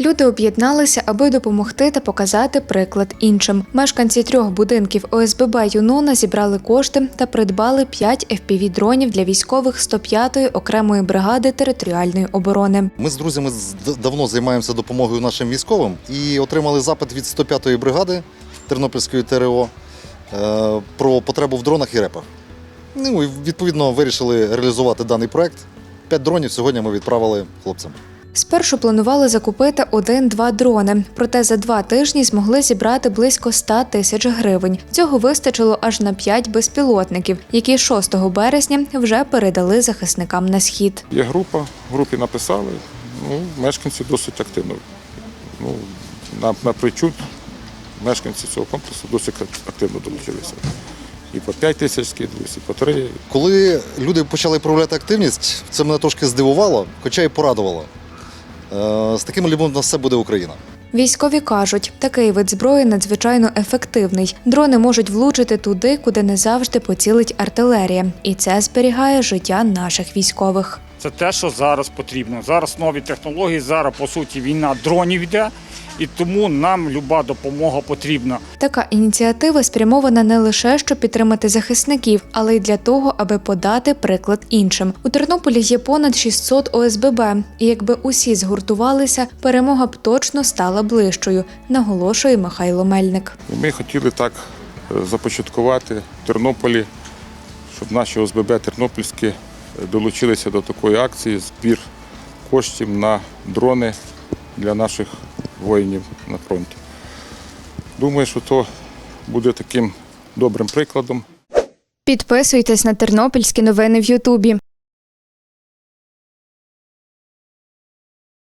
Люди об'єдналися, аби допомогти та показати приклад іншим. Мешканці трьох будинків ОСББ Юнона зібрали кошти та придбали 5 FPV-дронів для військових 105-ї окремої бригади територіальної оборони. Ми з друзями давно займаємося допомогою нашим військовим і отримали запит від 105-ї бригади Тернопільської ТРО е, про потребу в дронах і репах. Ну і відповідно вирішили реалізувати даний проект. П'ять дронів сьогодні ми відправили хлопцям. Спершу планували закупити один-два дрони, проте за два тижні змогли зібрати близько 100 тисяч гривень. Цього вистачило аж на 5 безпілотників, які 6 березня вже передали захисникам на схід. Є група, групі написали. Ну, мешканці досить активно. Ну, на, на причуд мешканці цього комплексу досить активно долучилися. І по 5 тисяч скидувалися, і по 3. Коли люди почали проявляти активність, це мене трошки здивувало, хоча й порадувало. Е, З таким любом на все буде Україна. Військові кажуть, такий вид зброї надзвичайно ефективний. Дрони можуть влучити туди, куди не завжди поцілить артилерія, і це зберігає життя наших військових. Це те, що зараз потрібно. Зараз нові технології, зараз по суті війна дронів йде, і тому нам люба допомога потрібна. Така ініціатива спрямована не лише щоб підтримати захисників, але й для того, аби подати приклад іншим. У Тернополі є понад 600 ОСББ, і якби усі згуртувалися, перемога б точно стала ближчою, наголошує Михайло Мельник. Ми хотіли так е, започаткувати в Тернополі, щоб наші ОСББ тернопільські долучилися до такої акції збір коштів на дрони для наших воїнів на фронті. Думаю, що то буде таким добрим прикладом. Підписуйтесь на тернопільські новини в Ютубі.